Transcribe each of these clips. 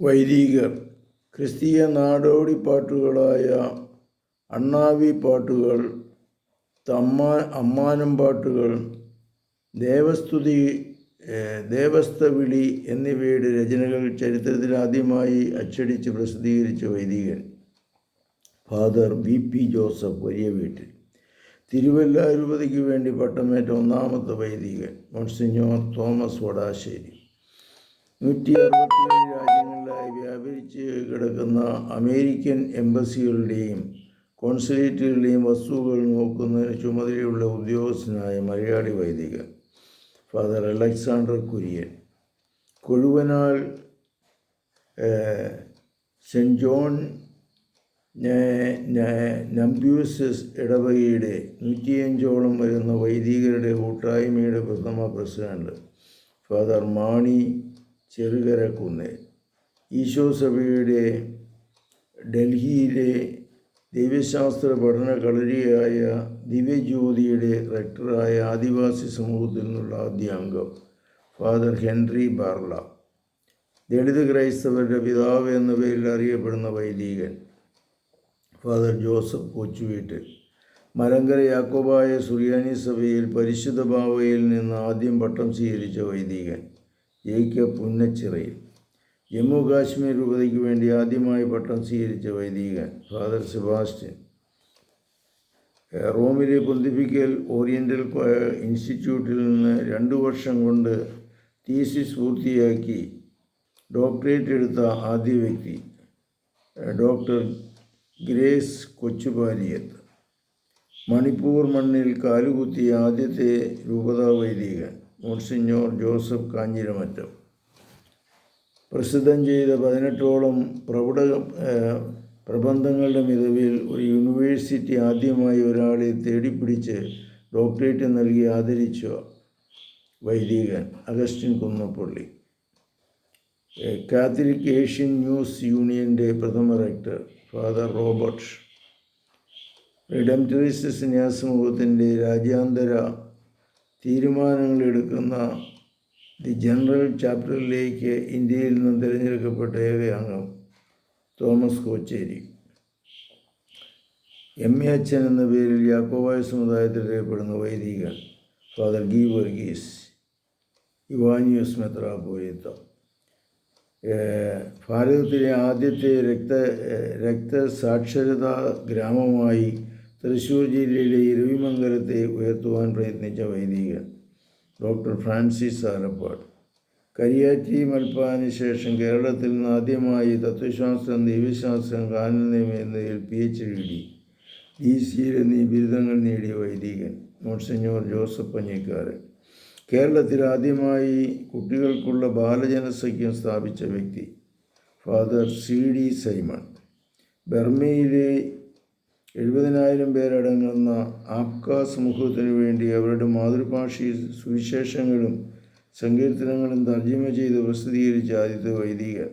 വൈദികർ ക്രിസ്തീയ നാടോടി പാട്ടുകളായ അണ്ണാവി പാട്ടുകൾ തമ്മാ അമ്മാനം പാട്ടുകൾ ദേവസ്തുതി ദേവസ്ഥവിളി എന്നിവയുടെ രചനകൾ ചരിത്രത്തിൽ ആദ്യമായി അച്ചടിച്ച് പ്രസിദ്ധീകരിച്ച വൈദികൻ. ഫാദർ വി പി ജോസഫ് വലിയ വീട്ടിൽ തിരുവല്ല രൂപതയ്ക്ക് വേണ്ടി പട്ടമേറ്റ ഒന്നാമത്തെ വൈദികൻ മോൺസിഞ്ഞോർ തോമസ് വടാശ്ശേരി. നൂറ്റി അറുപത്തിയേഴ് രാജ്യങ്ങളിലായി വ്യാപരിച്ച് കിടക്കുന്ന അമേരിക്കൻ എംബസികളുടെയും കോൺസുലേറ്റുകളുടെയും വസ്തുക്കൾ നോക്കുന്നതിന് ചുമതലയുള്ള ഉദ്യോഗസ്ഥനായ മലയാളി വൈദികൻ ഫാദർ അലക്സാണ്ടർ കുര്യൻ. കൊഴുവനാൽ ഏഹ്, സെന്റ് ജോൺ നമ്പ്യൂസസ് ഇടവകയുടെ നൂറ്റിയഞ്ചോളം വരുന്ന വൈദികരുടെ കൂട്ടായ്മയുടെ പ്രഥമ പ്രസിഡന്റ് ഫാദർ മാണി ചെറുകരക്കുന്ന്. ഈശോ സഭയുടെ ഡൽഹിയിലെ ദൈവശാസ്ത്ര പഠന കളരിയായ ദിവ്യജ്യോതിയുടെ റെക്ടറായ ആദിവാസി സമൂഹത്തിൽ നിന്നുള്ള ആദ്യ അംഗം ഫാദർ ഹെൻറി ബാർല ദളിത് ക്രൈസ്തവരുടെ പിതാവ് എന്ന പേരിൽ അറിയപ്പെടുന്ന വൈദികൻ ഫാദർ ജോസഫ് കൊച്ചുവീട്ടിൽ മലങ്കര യാക്കോബായ സുറിയാനി സഭയിൽ പരിശുദ്ധ ഭാവയിൽ നിന്ന് ആദ്യം പട്ടം സ്വീകരിച്ച വൈദികൻ. ജേക്കബ് പുന്നച്ചിറയിൽ. ജമ്മു കാശ്മീർ രൂപതയ്ക്ക് വേണ്ടി ആദ്യമായി പട്ടം സ്വീകരിച്ച വൈദികൻ ഫാദർ സെബാസ്റ്റ്യൻ. റോമിലെ പൊന്തിപ്പിക്കൽ ഓറിയന്റൽ ഇൻസ്റ്റിറ്റ്യൂട്ടിൽ നിന്ന് രണ്ട് വർഷം കൊണ്ട് തീസിസ് പൂർത്തിയാക്കി ഡോക്ടറേറ്റ് എടുത്ത ആദ്യ വ്യക്തി ഡോക്ടർ ഗ്രേസ് കൊച്ചുപാലിയത്ത് മണിപ്പൂർ മണ്ണിൽ കാലുകുത്തിയ ആദ്യത്തെ രൂപതാ വൈദികൻ. Monsignor Joseph Kanjiramattam. പ്രസിദ്ധം ചെയ്ത പതിനെട്ടോളം പ്രൗഢ പ്രബന്ധങ്ങളുടെ മികവിൽ ഒരു യൂണിവേഴ്സിറ്റി ആദ്യമായി ഒരാളെ തേടിപ്പിടിച്ച് ഡോക്ടറേറ്റ് നൽകി ആദരിച്ച വൈദികൻ Augustine Kunnappally. Catholic Asian news യൂണിയന്റെ പ്രഥമ റെക്ടർ ഫാദർ റോബർട്ട്. റിഡംറ്ററിസ് ന്യാസമൂഹത്തിന്റെ രാജ്യാന്തര തീരുമാനങ്ങൾ എടുക്കുന്ന ദി ജനറൽ ചാപ്റ്ററിലേക്ക് ഇന്ത്യയിൽ നിന്ന് തിരഞ്ഞെടുക്കപ്പെട്ട ഏക അംഗം തോമസ് കോച്ചേരി. എം എ അച്ഛൻ എന്ന പേരിൽ യാക്കോവായ സമുദായത്തിൽ അറിയപ്പെടുന്ന വൈദികൻ ഫാദർ ഗി വർഗീസ് ഇവാനിയോസ് മെത്രാപോലിത്ത ഭാരതത്തിലെ ആദ്യത്തെ രക്ത രക്തസാക്ഷരതാ ഗ്രാമമായി തൃശ്ശൂർ ജില്ലയിലെ ഇരവിമംഗലത്തെ ഉയർത്തുവാൻ പ്രയത്നിച്ച വൈദികൻ ഡോക്ടർ ഫ്രാൻസിസ് ആലപ്പാട് കരിയാറ്റി മൽപ്പാന് ശേഷം കേരളത്തിൽ നിന്ന് ആദ്യമായി തത്വശാസ്ത്രം ദൈവശാസ്ത്രം കാനനം എന്നതിൽ പി എച്ച് ഡി ഡി സിയിൽ എന്നീ ബിരുദങ്ങൾ നേടിയ വൈദികൻ മോൺസിഞ്ഞോർ ജോസഫ് പഞ്ഞിക്കാരൻ. കേരളത്തിൽ ആദ്യമായി കുട്ടികൾക്കുള്ള ബാലജനസഖ്യം സ്ഥാപിച്ച വ്യക്തി ഫാദർ സി ഡി സൈമൺ. ബർമയിലെ എഴുപതിനായിരം പേരടങ്ങുന്ന ആപ്ക സമൂഹത്തിനു വേണ്ടി അവരുടെ മാതൃഭാഷയിൽ സുവിശേഷങ്ങളും സങ്കീർത്തനങ്ങളും തർജമ ചെയ്ത് പ്രസിദ്ധീകരിച്ച ആദ്യത്തെ വൈദിക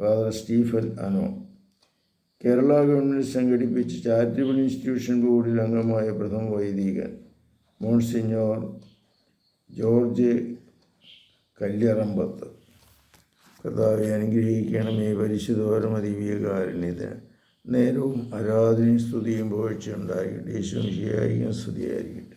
ഫാദർ സ്റ്റീഫൻ അനോ. കേരള ഗവൺമെന്റ് സംഘടിപ്പിച്ച ചാരിറ്റബിൾ ഇൻസ്റ്റിറ്റ്യൂഷൻ ബോർഡിൽ അംഗമായ പ്രഥമ വൈദികൻ മോൺസിഞ്ഞോർ ജോർജ് കല്യറമ്പത്ത്. കർത്താവെ അനുഗ്രഹിക്കണമേ പരിശുദ്ധ പരമദിവ്യകാരുണ്യത്തിന് നേരവും ആരാധനയും സ്തുതിയും പോഴ്ചയുണ്ടാകട്ടെ യേശുവും ശരിയായിരിക്കും സ്തുതിയായിരിക്കട്ടെ.